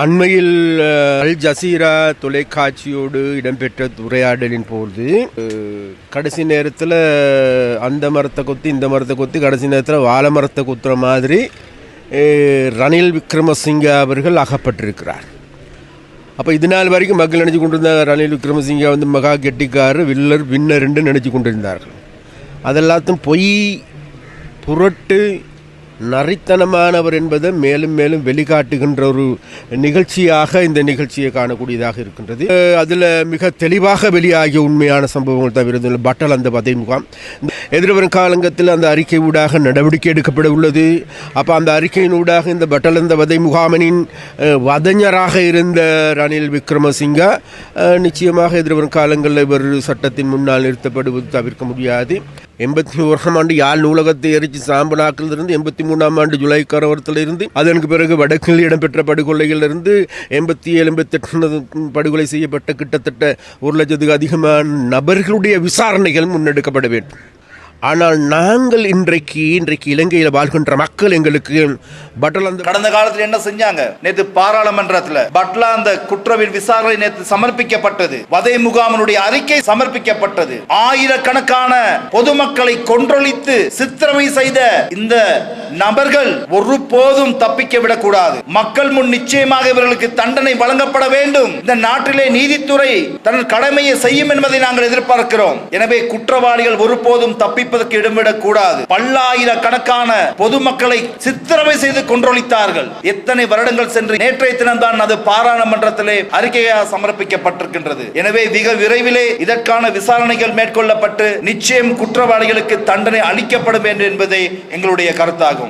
அண்மையில் Al Jazeera தொலைக்காட்சியோடு இடம்பெற்ற உரையாடலின் போது கடைசி நேரத்தில் அந்த மரத்தை கொத்தி இந்த மரத்தை கொத்தி கடைசி நேரத்தில் வாழை மரத்தை குத்துற மாதிரி ரணில் விக்ரமசிங்க அவர்கள் அகப்பட்டிருக்கிறார். அப்போ இது நாள் வரைக்கும் மக்கள் நினச்சி கொண்டிருந்த ரணில் விக்ரமசிங்க வந்து மகா கெட்டிக்கார் வில்லர் வின்னருன்னு நினச்சி கொண்டிருந்தார்கள். அதெல்லாத்தையும் பொய் புரட்டு நரித்தனமானவர் என்பதை மேலும் மேலும் வெளிக்காட்டுகின்ற ஒரு நிகழ்ச்சியாக இந்த நிகழ்ச்சியை காணக்கூடியதாக இருக்கின்றது. அதில் மிக தெளிவாக வெளியாகிய உண்மையான சம்பவங்கள் தவிர பட்டல் அந்த பதவி முகாம். எதிர்வரும் காலங்கத்தில் அந்த அறிக்கை ஊடாக நடவடிக்கை எடுக்கப்பட உள்ளது. அப்போ அந்த அறிக்கையின் ஊடாக இந்த பட்டல் அந்த வதை முகாமனின் வதஞராக வதைஞராக இருந்த ரணில் விக்ரமசிங்கா நிச்சயமாக எதிர்வரும் காலங்களில் இவர் சட்டத்தின் முன்னால் நிறுத்தப்படுவது தவிர்க்க முடியாது. எண்பத்தி ஓராம் ஆண்டு யாழ் நூலகத்தை எரிச்சு சாம்பலாக்கிலிருந்து எண்பத்தி மூணாம் ஆண்டு ஜூலை கரவரத்திலிருந்து அதற்கு பிறகு வடக்கில் இடம்பெற்ற படுகொலைகளிலிருந்து எண்பத்தி ஏழு எண்பத்தெட்டு படுகொலை செய்யப்பட்ட கிட்டத்தட்ட ஒரு லட்சத்துக்கு அதிகமான நபர்களுடைய விசாரணைகள் முன்னெடுக்கப்பட வேண்டும். ஆனால் நாங்கள் இன்றைக்கு இன்றைக்கு இலங்கையில் வாழ்கின்ற மக்கள் எங்களுக்கு பட்லாந்து கடந்த காலத்தில் என்ன செஞ்சாங்க? நேற்று பாராளுமன்றத்தில் பட்லா அந்த குற்றவியல் விசாரணை நேற்று சமர்ப்பிக்கப்பட்டது. வதை முகாமனுடைய அறிக்கை சமர்ப்பிக்கப்பட்டது. ஆயிரக்கணக்கான பொதுமக்களை கொன்றொழித்து சித்திரமை செய்த இந்த நபர்கள் ஒரு போதும் தப்பிக்க விடக்கூடாது. மக்கள் முன் நிச்சயமாக இவர்களுக்கு தண்டனை வழங்கப்பட வேண்டும். இந்த நாட்டிலே நீதித்துறை தன் கடமையை செய்யும் என்பதை நாங்கள் எதிர்பார்க்கிறோம். எனவே குற்றவாளிகள் ஒருபோதும் தப்பிப்பதற்கு இடமிடக் கூடாது பல்லாயிரக்கணக்கான பொதுமக்களை சித்திரமை செய்து கொன்றொழித்தார்கள். எத்தனை வருடங்கள் சென்று நேற்றைய தினம்தான் அது பாராளுமன்றத்திலே அறிக்கையாக சமர்ப்பிக்கப்பட்டிருக்கின்றது. எனவே மிக விரைவிலே இதற்கான விசாரணைகள் மேற்கொள்ளப்பட்டு நிச்சயம் குற்றவாளிகளுக்கு தண்டனை அளிக்கப்படும் என்று என்பதே எங்களுடைய கருத்தாகும்.